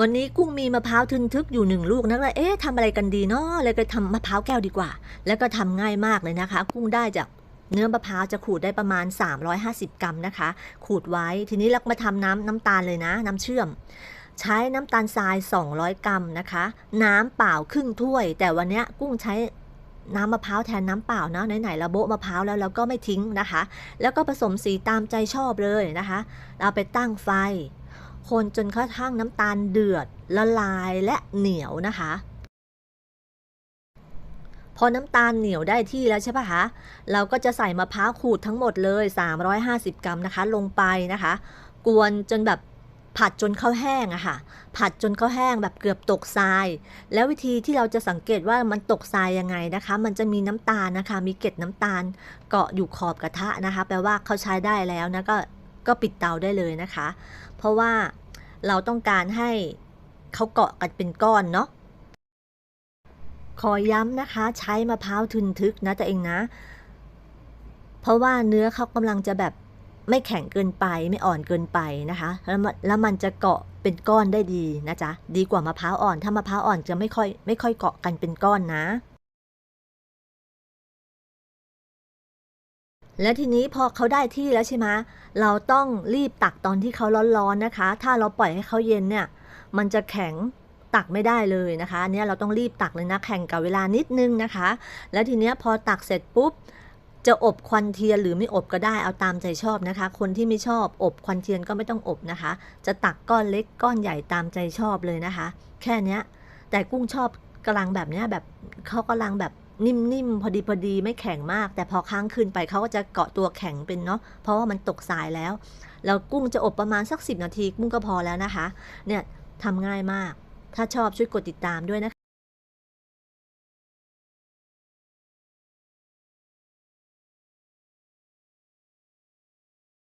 วันนี้กุ้งมีมะพร้าวทึนทึกอยู่หนึ่งลูกนะเลยเอ๊ะทำอะไรกันดีเนาะเลยก็ทำมะพร้าวแก้วดีกว่า แล้วก็ทำง่ายมากเลยนะคะ กุ้งได้จากเนื้อมะพร้าวจะขูดได้ประมาณ 350 กรัมนะคะ ขูดไว้ ทีนี้เรามาทำน้ำน้ำตาลเลยนะ น้ำเชื่อม ใช้น้ำตาลทราย 200 กรัมนะคะ น้ำเปล่าครึ่งถ้วย แต่วันนี้กุ้งใช้น้ำมะพร้าวแทนน้ำเปล่านะไหนๆเราโบะมะพร้าวแล้วเราก็ไม่ทิ้งนะคะ แล้วก็ผสมสีตามใจชอบเลยนะคะ เราไปตั้งไฟ คนจนกระทั่งน้ำตาลเดือดละลายและเหนียวนะคะ พอน้ำตาลเหนียวได้ที่แล้วใช่ปะคะ เราก็จะใส่มะพร้าวขูดทั้งหมดเลย 350 กรัมนะคะ ลงไปนะคะ กวนจนแบบผัดจนข้าวแห้งอะค่ะ ผัดจนข้าวแห้งแบบเกือบตกทราย แล้ววิธีที่เราจะสังเกตว่ามันตกทรายยังไงนะคะ มันจะมีน้ำตาลนะคะ มีเกล็ดน้ำตาลเกาะอยู่ขอบกระทะนะคะ แปลว่าเขาใช้ได้แล้วนะก็ ก็ปิดเตาได้เลยนะคะ เพราะว่าเราต้องการให้เขาเกาะกันเป็นก้อนเนาะขอย้ำนะคะ ใช้มะพร้าวทึนทึกนะตัวเองนะ เพราะว่าเนื้อเขากำลังจะแบบไม่แข็งเกินไปไม่อ่อนเกินไปนะคะแล้วมันแล้วมันจะเกาะเป็นก้อนได้ดีนะจ๊ะดีกว่ามะพร้าวอ่อน ถ้ามะพร้าวอ่อนจะไม่ค่อยไม่ค่อยเกาะกันเป็นก้อนนะ และทีนี้พอเขาได้ที่แล้วใช่ไหมเราต้องรีบตักตอนที่เขาร้อนๆนะคะ ถ้าเราปล่อยให้เขาเย็นเนี่ย มันจะแข็งตักไม่ได้เลยนะคะอันเนี้ยเราต้องรีบตักเลยนะแข่งกับเวลานิดนึงนะคะ แล้วทีเนี้ยพอตักเสร็จปุ๊บจะอบควันเทียนหรือไม่อบก็ได้เอาตามใจชอบนะคะ คนที่ไม่ชอบอบควันเทียนก็ไม่ต้องอบนะคะ จะตักก้อนเล็กก้อนใหญ่ตามใจชอบเลยนะคะ แค่นี้แต่กุ้งชอบกำลังแบบเนี้ยแบบเขากำลังแบบ นิ่มๆ พอดีพอดีไม่แข็งมาก แต่พอค้างคืนไปเขาก็จะเกาะตัวแข็งเป็นเนาะเพราะว่ามันตกทรายแล้ว แล้วกุ้งจะอบประมาณสัก 10 นาทีกุ้งก็พอแล้วนะคะ เนี่ยทำง่ายมาก ถ้าชอบช่วยกดติดตามด้วยนะคะ